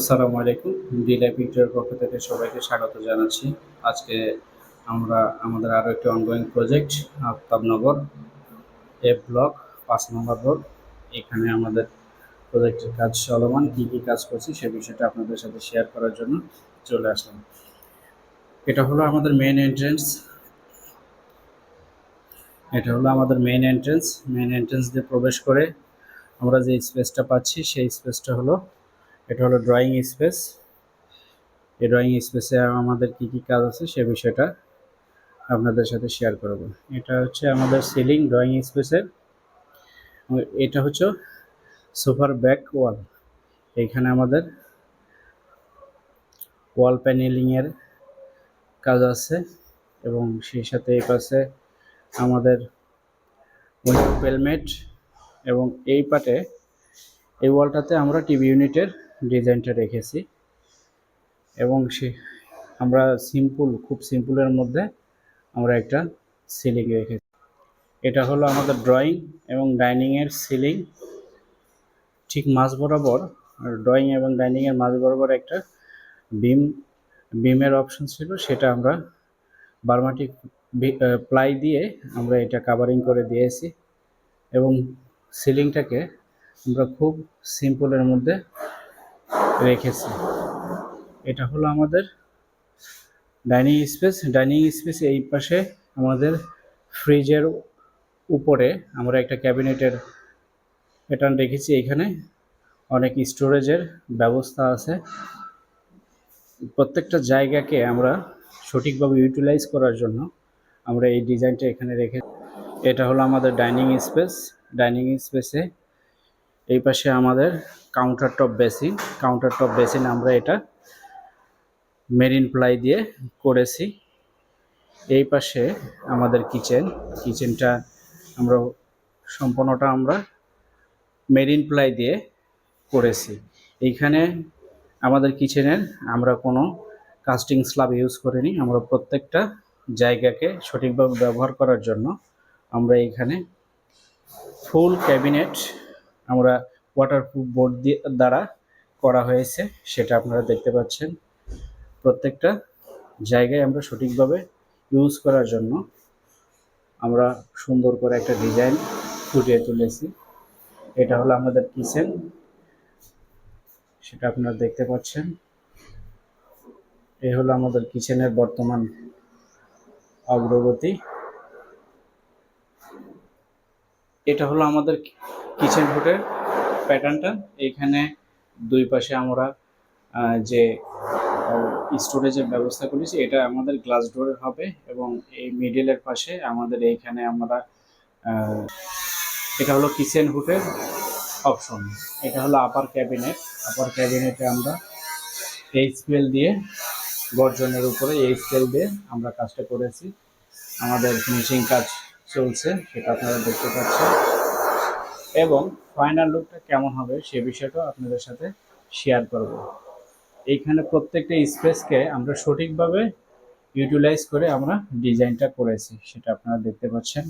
আসসালামু আলাইকুম। ডিলাই পিকচারের পক্ষ থেকে সবাইকে স্বাগত জানাচ্ছি। আজকে আমরা আমাদের আরও একটি ongoing project Aftabnagar A block, পাঁচ নম্বর রোড এখানে আমাদের প্রজেক্টের কাজ চলমান, কী কী কাজ করছি সে বিষয়টা আপনাদের সাথে শেয়ার করার জন্য চলে আসলাম। এটা হলো আমাদের মেন এন্ট্রেন্স এটা হলো আমাদের মেন এন্ট্রেন্স মেন এন্ট্রেন্স দিয়ে প্রবেশ করে আমরা যে স্পেসটা পাচ্ছি, সেই স্পেসটা হলো এটা হলো ড্রয়িং স্পেস এই ড্রয়িং স্পেসে আমাদের কি কি কাজ আছে সে বিষয়টা আপনাদের সাথে শেয়ার করব। এটা হচ্ছে আমাদের সিলিং ড্রয়িং স্পেসের এটা হচ্ছে সুপার ব্যাক ওয়াল এইখানে আমাদের ওয়াল প্যানেলিংয়ের কাজ আছে এবং সেই সাথে এই পাশে আমাদের উইন্ডো পেলমেট এবং এই পাটে, এই ওয়ালটাতে আমরা টিভি ইউনিটের ডিজাইনটা রেখেছি। এবং সে, আমরা সিম্পল খুব সিম্পলের মধ্যে আমরা একটা সিলিং রেখেছি। এটা হলো আমাদের ড্রয়িং এবং ডাইনিংয়ের সিলিং ঠিক মাঝ বরাবর ড্রয়িং এবং ডাইনিংয়ের মাঝ বরাবর একটা বিম বিমের অপশন ছিল। সেটা আমরা বার্মাটিক প্লাই দিয়ে আমরা এটা কাভারিং করে দিয়েছি। এবং সিলিংটাকে আমরা খুব সিম্পলের মধ্যে রেখেছি। এটা হলো আমাদের ডাইনিং স্পেস। ডাইনিং স্পেস এই পাশে আমাদের ফ্রিজের উপরে আমরা একটা ক্যাবিনেটের প্যাটার্ন রেখেছি এখানে। অনেক স্টোরেজের ব্যবস্থা আছে। প্রত্যেকটা জায়গাকে আমরা সঠিকভাবে ইউটিলাইজ করার জন্য আমরা এই ডিজাইনটা এখানে রেখে এটা হলো আমাদের ডাইনিং স্পেস। ডাইনিং স্পেসে এই পাশে আমাদের counter top basin counter top basin আমরা এটা মেরিন প্লাই দিয়ে করেছি। এই পাশে আমাদের কিচেন কিচেনটা আমরা সম্পূর্ণটা আমরা মেরিন প্লাই দিয়ে করেছি। এইখানে আমাদের কিচেনের আমরা কোনো কাস্টিং স্ল্যাব ইউজ করিনি। আমরা প্রত্যেকটা জায়গাকে সঠিকভাবে ব্যবহার করার জন্য আমরা এখানে ফুল ক্যাবিনেট আমরা ওয়াটারপ্রুফ বোর্ড দিয়ে দ্বারা করা হয়েছে, সেটা আপনারা দেখতে পাচ্ছেন। প্রত্যেকটা জায়গায় আমরা সঠিকভাবে ইউজ করার জন্য আমরা সুন্দর করে একটা ডিজাইন ফুটিয়ে তুলেছি। এটা হলো আমাদের কিচেন সেটা আপনারা দেখতে পাচ্ছেন। এই হলো আমাদের কিচেনের বর্তমান অগ্রগতি। এটা হলো আমাদের কিচেন হুডের প্যাটার্নটা। এখানে দুই পাশে আমরা যে স্টোরেজের ব্যবস্থা করেছি, এটা আমাদের গ্লাস ডোরের হবে এবং এই মিডিলের পাশে আমাদের এইখানে আমরা এটা হলো কিচেন হুডের অপশন এটা হলো আপার ক্যাবিনেট আপার ক্যাবিনেটে আমরা এই স্পেল দিয়ে গর্জনের উপরে এই স্কেল দিয়ে আমরা কাজটা করেছি। আমাদের ফিনিশিং কাজ চলছে, সেটা আপনারা দেখতে পাচ্ছেন। এবং ফাইনাল লুকটা কেমন হবে সে বিষয়টাও আপনাদের সাথে শেয়ার করব। এইখানে প্রত্যেকটা স্পেসকে আমরা সঠিকভাবে ইউটিলাইজ করে আমরা ডিজাইনটা করেছি, সেটা আপনারা দেখতে পাচ্ছেন।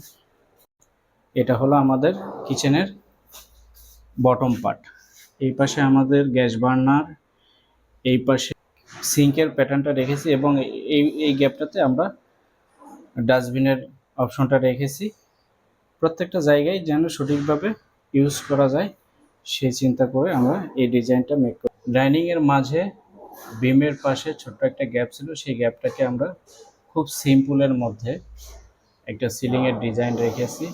এটা হলো আমাদের কিচেনের বটম পার্ট এই পাশে আমাদের গ্যাস বার্নার, এই পাশে সিঙ্কের প্যাটার্নটা রেখেছি এবং এই এই গ্যাপটাতে আমরা ডাস্টবিনের অপশনটা রেখেছি। প্রত্যেকটা জায়গায় যেন সঠিকভাবে ইউজ করা যায় সেই চিন্তা করে আমরা এই ডিজাইনটা মেক করি। ডাইনিংয়ের মাঝে বিমের পাশে ছোট্ট একটা গ্যাপ ছিল, সেই গ্যাপটাকে আমরা খুব সিম্পলের মধ্যে একটা সিলিংয়ের ডিজাইন রেখেছি,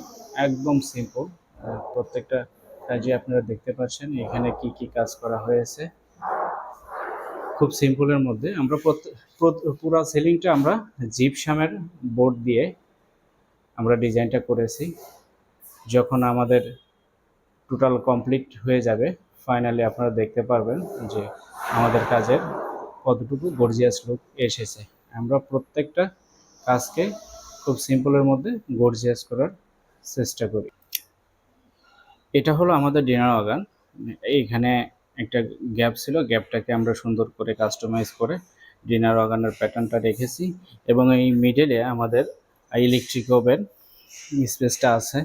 একদম সিম্পল প্রত্যেকটা কাজে আপনারা দেখতে পাচ্ছেন, এখানে কি কি কাজ করা হয়েছে। খুব সিম্পলের মধ্যে আমরা পুরো সিলিংটা আমরা জিপসামের বোর্ড দিয়ে আমরা ডিজাইনটা করেছি। যখন আমাদের টোটাল কমপ্লিট হয়ে যাবে। ফাইনালি আপনারা দেখতে পারবেন যে আমাদের কাজের কতটুকু গর্জিয়াস লুক এসেছে। আমরা প্রত্যেকটা কাজকে খুব সিম্পলের মধ্যে গর্জিয়াস করার চেষ্টা করি। এটা হলো আমাদের ডিনার অগান এইখানে একটা গ্যাপ ছিল গ্যাপটাকে আমরা সুন্দর করে কাস্টমাইজ করে ডিনার অগানের প্যাটার্নটা রেখেছি এবং এই মিডলে আমাদের ইলেকট্রিক ওভেন স্পেসটা আছে।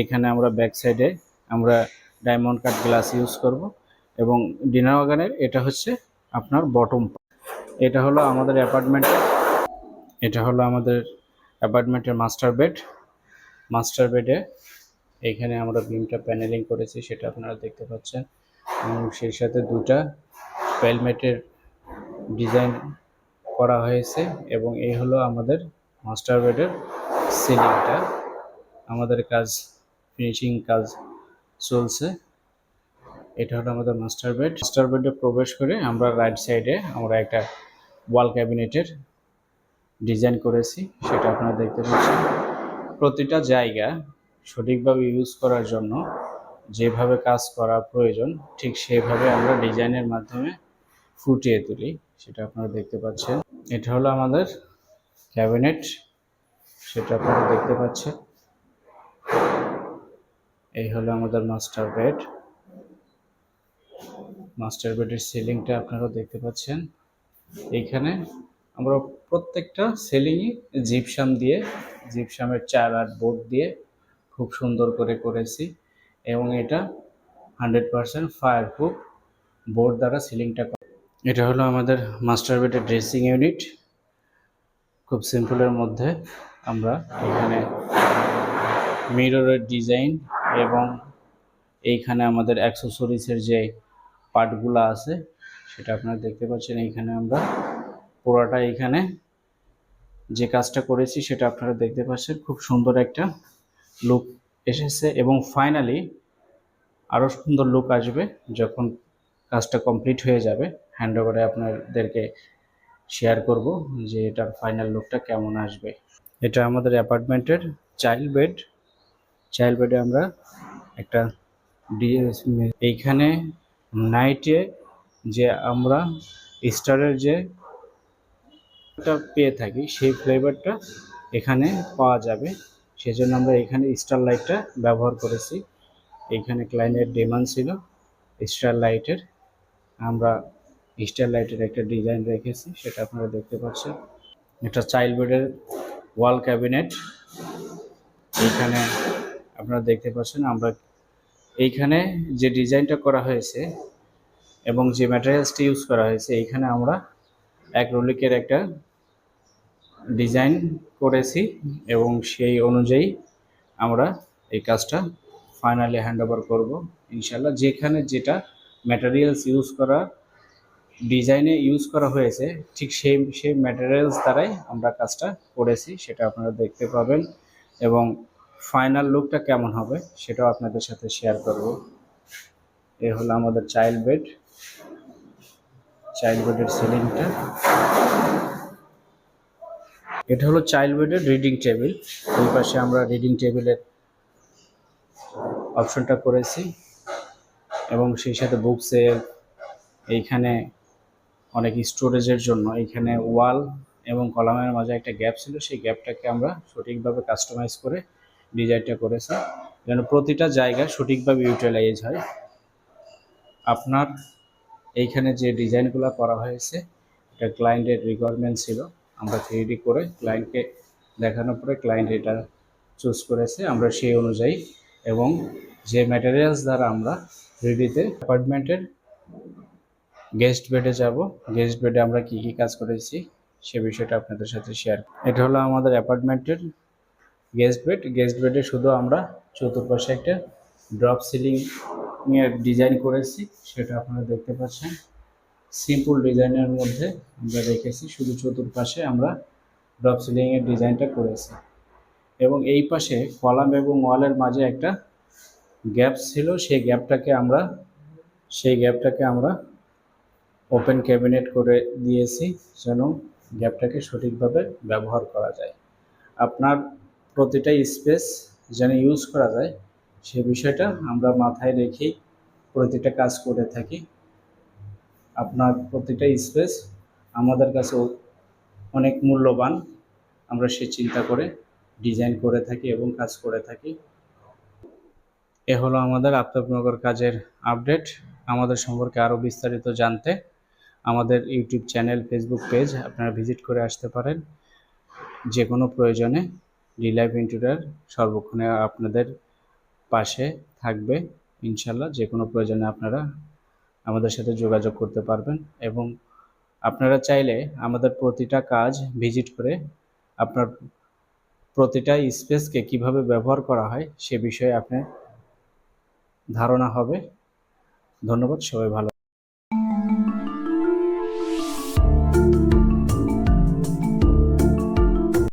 এখানে আমরা ব্যাক সাইডে আমরা ডায়মন্ড কাট গ্লাস ইউজ করব এবং ডিনার ওয়াগানের এটা হচ্ছে আপনার বটম এটা হলো আমাদের অ্যাপার্টমেন্টের এটা হলো আমাদের অ্যাপার্টমেন্টের মাস্টার বেড। মাস্টার বেডে এখানে আমরা বিমটা প্যানেলিং করেছি, সেটা আপনারা দেখতে পাচ্ছেন। এবং সেই সাথে দুটা প্যালমেটের ডিজাইন করা হয়েছে এবং এই হলো আমাদের মাস্টার বেডের সিলিংটা। আমাদের কাজ, ফিনিশিং কাজ চলছে। এটা হলো আমাদের মাস্টার বেড মাস্টার বেডে প্রবেশ করে আমরা রাইট সাইডে আমরা একটা ওয়াল ক্যাবিনেটের ডিজাইন করেছি, সেটা আপনারা দেখতে পাচ্ছেন। প্রতিটা জায়গা সঠিকভাবে ইউজ করার জন্য যেভাবে কাজ করা প্রয়োজন, ঠিক সেভাবে আমরা ডিজাইনের মাধ্যমে ফুটিয়ে তুলি, সেটা আপনারা দেখতে পাচ্ছেন। এটা হলো আমাদের ক্যাবিনেট সেটা আপনারা দেখতে পাচ্ছেন। এই হলো আমাদের মাস্টার বেড মাস্টার বেডের সিলিংটা আপনারা দেখতে পাচ্ছেন। এইখানে আমরা প্রত্যেকটা সিলিংই জিপসাম দিয়ে জিপসামের চার আট বোর্ড দিয়ে খুব সুন্দর করে করেছি এবং এটা hundred percent fire proof board দ্বারা সিলিংটা এটা হলো আমাদের মাস্টার বেডের ড্রেসিং ইউনিট খুব সিম্পলের মধ্যে আমরা এখানে মিররের ডিজাইন এবং এইখানে আমাদের অ্যাক্সেসরিজের যে পার্টগুলো আছে, সেটা আপনারা দেখতে পাচ্ছেন। এইখানে আমরা পুরোটা এইখানে যে কাজটা করেছি, সেটা আপনারা দেখতে পাচ্ছেন। খুব সুন্দর একটা লুক এসেছে এবং ফাইনালি আরও সুন্দর লুক আসবে যখন কাজটা কমপ্লিট হয়ে যাবে। হ্যান্ড ওভারে আপনাদেরকে শেয়ার করব যে এটার ফাইনাল লুকটা কেমন আসবে। এটা আমাদের অ্যাপার্টমেন্টের চাইল্ড বেড চাইল্ড বেডে আমরা একটা এইখানে নাইটে যে আমরা স্টারের যে পেয়ে থাকি, সেই ফ্লেভারটা এখানে পাওয়া যাবে। সেজন্য আমরা এখানে স্টার লাইটটা ব্যবহার করেছি। এইখানে ক্লায়েন্টের ডিমান্ড ছিল স্টার লাইটের আমরা স্টার লাইটের একটা ডিজাইন রেখেছি, সেটা আপনারা দেখতে পাচ্ছেন। এটা চাইল্ড বেডের ওয়াল ক্যাবিনেট এইখানে আপনারা দেখতে পাচ্ছেন, আমরা এইখানে যে ডিজাইনটা করা হয়েছে এবং যে ম্যাটেরিয়ালসটি ইউজ করা হয়েছে, এইখানে আমরা এক রোলিকের একটা ডিজাইন করেছি এবং সেই অনুযায়ী আমরা এই কাজটা ফাইনালি হ্যান্ড ওভার করব ইনশাল্লাহ যেখানে যেটা ম্যাটেরিয়ালস ইউজ করা ডিজাইনে ইউজ করা হয়েছে, ঠিক সেই সেই ম্যাটেরিয়ালস দ্বারাই আমরা কাজটা করেছি, সেটা আপনারা দেখতে পাবেন। এবং ফাইনাল লুকটা কেমন হবে সেটাও আপনাদের সাথে শেয়ার করব। এ হলো আমাদের চাইল্ড বেড চাইল্ড বেডের সিলিংটা এটা হলো চাইল্ড বেডের রিডিং টেবিল ওই পাশে আমরা রিডিং টেবিলের অপশনটা করেছি। এবং সেই সাথে বুকসের এইখানে অনেক স্টোরেজের জন্য এইখানে ওয়াল এবং কলামের মাঝে একটা গ্যাপ ছিল। সেই গ্যাপটাকে আমরা সঠিকভাবে কাস্টমাইজ করে ডিজাইনটা করেছি। যেন প্রতিটা জায়গা সঠিকভাবে ইউটিলাইজ হয়। আপনার এইখানে যে ডিজাইনগুলো করা হয়েছে, এটা ক্লায়েন্টের রিকোয়ারমেন্ট ছিল। আমরা থ্রি করে ক্লায়েন্টকে দেখানোর পরে ক্লায়েন্ট এটা চুজ করেছে। আমরা সেই অনুযায়ী এবং যে ম্যাটেরিয়ালস দ্বারা আমরা থ্রিডিতে অ্যাপার্টমেন্টের গেস্ট বেডে যাব গেস্ট বেডে আমরা কি কি কাজ করেছি, সে বিষয়টা আপনাদের সাথে শেয়ার এটা হলো আমাদের অ্যাপার্টমেন্টের গেস্ট বেড গেস্ট বেডে শুধু আমরা চতুর্পাশে একটা ড্রপ সিলিং এর ডিজাইন করেছি, সেটা আপনারা দেখতে পাচ্ছেন। সিম্পল ডিজাইনের মধ্যে আমরা রেখেছি, শুধু চতুর্পাশে আমরা ড্রপ সিলিং এর ডিজাইনটা করেছি। এবং এই পাশে কলাম এবং ওয়ালের মাঝে একটা গ্যাপ ছিল, সেই গ্যাপটাকে আমরা, সেই গ্যাপটাকে আমরা ওপেন ক্যাবিনেট করে দিয়েছি, যেন গ্যাপটাকে সঠিকভাবে ব্যবহার করা যায়। আপনার প্রতিটা স্পেস যেন ইউজ করা যায়, সে বিষয়টা আমরা মাথায় রেখেই প্রতিটা কাজ করে থাকি। আপনার প্রতিটা স্পেস আমাদের কাছে অনেক মূল্যবান। আমরা সে চিন্তা করে ডিজাইন করে থাকি এবং কাজ করে থাকি। এ হলো আমাদের আফতাবনগর কাজের আপডেট। আমাদের সম্পর্কে আরও বিস্তারিত জানতে আমাদের ইউটিউব চ্যানেল ফেসবুক পেজ আপনারা ভিজিট করে আসতে পারেন। যে কোনো প্রয়োজনে রিলাইভ ইন্টুরিয়ার সর্বক্ষণে আপনাদের পাশে থাকবে। ইনশাল্লাহ যে কোনো প্রয়োজনে আপনারা আমাদের সাথে যোগাযোগ করতে পারবেন এবং আপনারা চাইলে আমাদের প্রতিটা কাজ ভিজিট করে আপনার প্রতিটা স্পেসকে কীভাবে ব্যবহার করা হয় সে বিষয়ে আপনার ধারণা হবে। ধন্যবাদ, সবাই ভালো